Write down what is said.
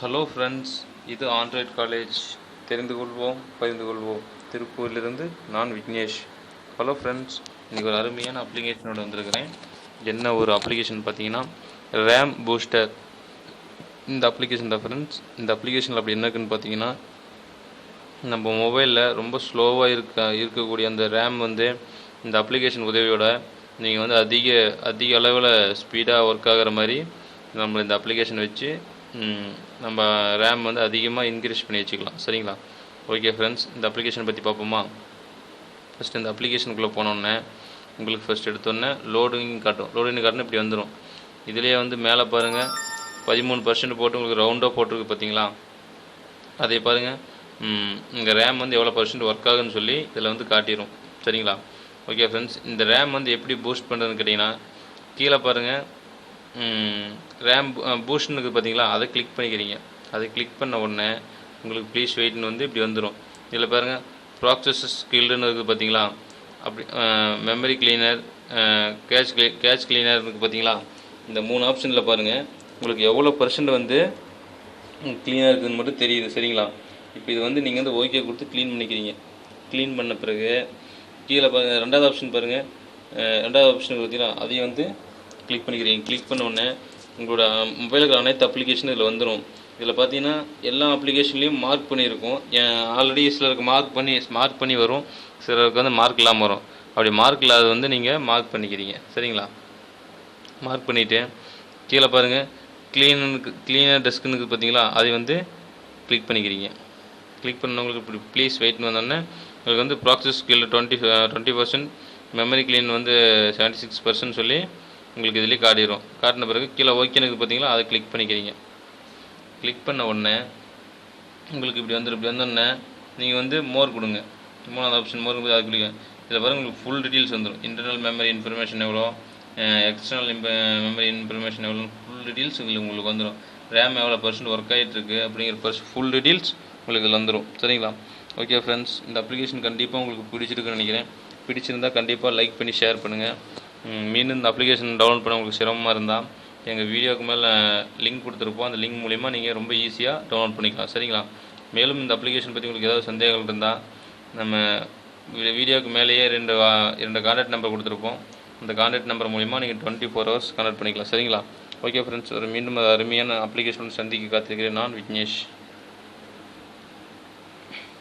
Hello friends இது Android college தெரிந்து கொள்வோம் பகிர்ந்து கொள்வோம் திருப்பூரிலிருந்து நான் விக்னேஷ். ஹலோ ஃப்ரெண்ட்ஸ் இன்றைக்கி ஒரு அருமையான அப்ளிகேஷனோட வந்திருக்கிறேன். என்ன ஒரு அப்ளிகேஷன் பார்த்தீங்கன்னா ரேம் பூஸ்டர் இந்த அப்ளிகேஷன் தான் ஃப்ரெண்ட்ஸ் இந்த அப்ளிகேஷனில் அப்படி என்ன இருக்குன்னு பார்த்தீங்கன்னா நம்ம மொபைலில் ரொம்ப ஸ்லோவாக இருக்க இருக்கக்கூடிய அந்த ரேம் வந்து இந்த அப்ளிகேஷன் உதவியோட நீங்கள் வந்து அதிக அதிக அளவில் ஸ்பீடாக ஒர்க் ஆகிற மாதிரி நம்ம இந்த அப்ளிகேஷன் வச்சு நம்ம ரேம் வந்து அதிகமாக இன்க்ரீஸ் பண்ணி வச்சுக்கலாம். சரிங்களா? ஓகே ஃப்ரெண்ட்ஸ் இந்த அப்ளிகேஷன் பற்றி பார்ப்போமா? ஃபஸ்ட் இந்த அப்ளிகேஷனுக்குள்ளே போனோன்னே உங்களுக்கு ஃபஸ்ட் எடுத்தோன்னே லோடிங் காட்டும். லோடிங் காட்டணும் இப்படி வந்துடும் இதுலேயே வந்து மேலே பாருங்கள் பதிமூணு பர்சன்ட் போட்டு உங்களுக்கு ரவுண்டாக போட்டிருக்கு பார்த்தீங்களா? அதை பாருங்கள் இங்கே ரேம் வந்து எவ்வளோ பர்சன்ட் ஒர்க் ஆகுன்னு சொல்லி இதில் வந்து காட்டிடும் சரிங்களா? ஓகே ஃப்ரெண்ட்ஸ் இந்த ரேம் வந்து எப்படி பூஸ்ட் பண்ணுறதுன்னு கேட்டிங்கன்னா கீழே பாருங்கள் ரேம் பூஷனுக்கு பார்த்தீங்களா? அதை கிளிக் பண்ணிக்கிறீங்க அதை கிளிக் பண்ண உடனே உங்களுக்கு ப்ளீஸ் வெயிட்னு வந்து இப்படி வந்துடும் இதில் பாருங்கள் ப்ராசஸ் ஸ்கில்டுன்னு இருக்குது பார்த்தீங்களா? அப்படி memory cleaner cache cache cleaner இருக்குது பார்த்தீங்களா? இந்த மூணு ஆப்ஷனில் பாருங்கள் உங்களுக்கு எவ்வளோ பர்சன்ட் வந்து க்ளீனாக இருக்குதுன்னு மட்டும் தெரியுது சரிங்களா? இப்போ இது வந்து நீங்கள் வந்து ஓகே கொடுத்து க்ளீன் பண்ணிக்கிறீங்க க்ளீன் பண்ண பிறகு கீழே பாருங்கள் ரெண்டாவது ஆப்ஷன் பாருங்கள் ரெண்டாவது ஆப்ஷன் பார்த்தீங்கன்னா அதையும் வந்து கிளிக் பண்ணிக்கிறீங்க. கிளிக் பண்ண உடனே உங்களோட மொபைலுக்கு அனைத்து அப்ளிகேஷனும் இதில் வந்துடும் இதில் பார்த்தீங்கன்னா எல்லா அப்ளிகேஷன்லேயும் மார்க் பண்ணியிருக்கும். ஆல்ரெடி சிலருக்கு மார்க் பண்ணி மார்க் பண்ணி வரும். சிலருக்கு வந்து மார்க் இல்லாமல் வரும். அப்படி மார்க் இல்லாத வந்து நீங்கள் மார்க் பண்ணிக்கிறீங்க. சரிங்களா? மார்க் பண்ணிவிட்டு கீழே பாருங்கள் க்ளீனுக்கு க்ளீனர் டெஸ்க்குன்னு பார்த்தீங்களா அதை வந்து கிளிக் பண்ணிக்கிறீங்க. கிளிக் பண்ணவங்களுக்கு இப்படி ப்ளீஸ் வெயிட்னு வந்தோடனே உங்களுக்கு வந்து process skill twenty twenty percent memory clean வந்து செவன்ட்டி சிக்ஸ் பர்சன்ட் சொல்லி உங்களுக்கு இதுலேயே காட்டிடும் காட்டின பிறகு கீழே ஓகேனுக்கு பார்த்தீங்களா அதை கிளிக் பண்ணிக்கிறீங்க. கிளிக் பண்ண உடனே உங்களுக்கு இப்படி வந்துடும் இப்படி வந்தோடனே நீங்கள் வந்து மோர் கொடுங்க. மூணாவது ஆப்ஷன் மோர் கொடுத்து அதை கொடுங்க. இதில் பாருங்க உங்களுக்கு ஃபுல் டீட்டெயில்ஸ் வந்துடும் இன்டர்னல் மெமரி இன்ஃபர்மேஷன் எவ்வளோ? எக்ஸ்டர்னல் மெமரி இன்ஃபர்மேஷன் எவ்வளோ ஃபுல் டீட்டெயில்ஸ் உங்களுக்கு உங்களுக்கு வந்துடும் ரேம் எவ்வளோ பர்சன்ட் ஒர்க் ஆகிட்டுருக்கு அப்படிங்கிற பர்ஸ் ஃபுல் டீட்டெயில்ஸ் உங்களுக்கு இதில் வந்துடும் சரிங்களா? ஓகே ஃப்ரெண்ட்ஸ் இந்த அப்ளிகேஷன் கண்டிப்பாக உங்களுக்கு பிடிச்சிருக்குன்னு நினைக்கிறேன். பிடிச்சிருந்தா கண்டிப்பாக லைக் பண்ணி ஷேர் பண்ணுங்கள் மீண்டும் இந்த அப்ளிகேஷன் டவுன்லோட் பண்ண உங்களுக்கு சிரமமாக இருந்தால் எங்கள் வீடியோக்கு மேலே லிங்க் கொடுத்துருப்போம். அந்த லிங்க் மூலிமா நீங்கள் ரொம்ப ஈஸியாக டவுன்லோட் பண்ணிக்கலாம். சரிங்களா? மேலும் இந்த அப்ளிகேஷன் பற்றி உங்களுக்கு ஏதாவது சந்தேகங்கள் இருந்தால் நம்ம வீடியோக்கு மேலேயே ரெண்டு ரெண்டு கான்டாக்ட் நம்பர் கொடுத்துருப்போம். அந்த கான்டாக்ட் நம்பர் மூலிமா நீங்கள் டுவெண்ட்டி ஃபோர் ஹவர்ஸ் கான்டாக்ட் பண்ணிக்கலாம். சரிங்களா? ஓகே ஃப்ரெண்ட்ஸ் ஒரு மீண்டும் அருமையான அப்ளிகேஷன் சந்திக்க காத்திருக்கிறேன். நான் விக்னேஷ்.